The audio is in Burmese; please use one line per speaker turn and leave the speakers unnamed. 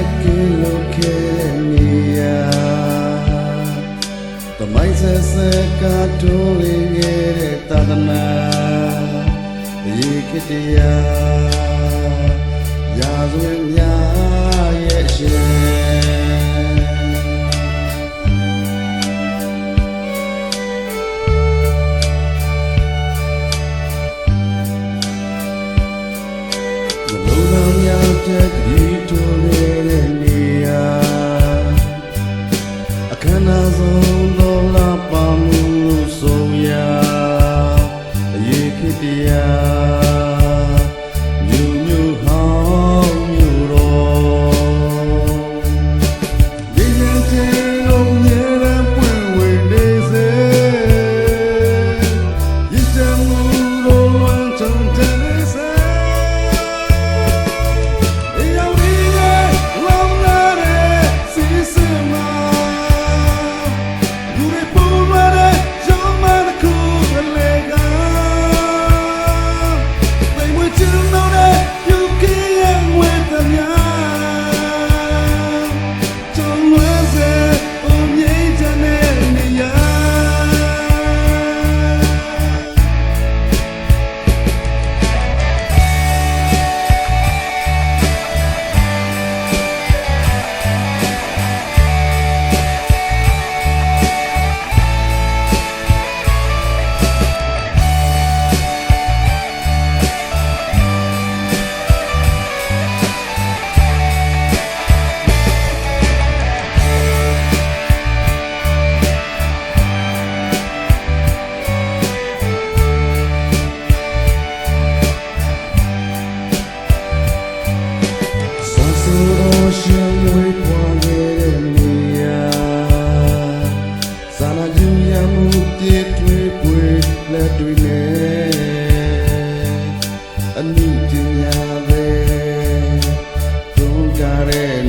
တရားများနဲ့ကင်းလို့ခဲ့တဲ့နေရာတမိုင်းဆက်ဆက်ကတိုးလေးငယ်တဲ့သာသနာရေခတရာရာဇဝင်များရဲ့ရှင် Yeah. Hare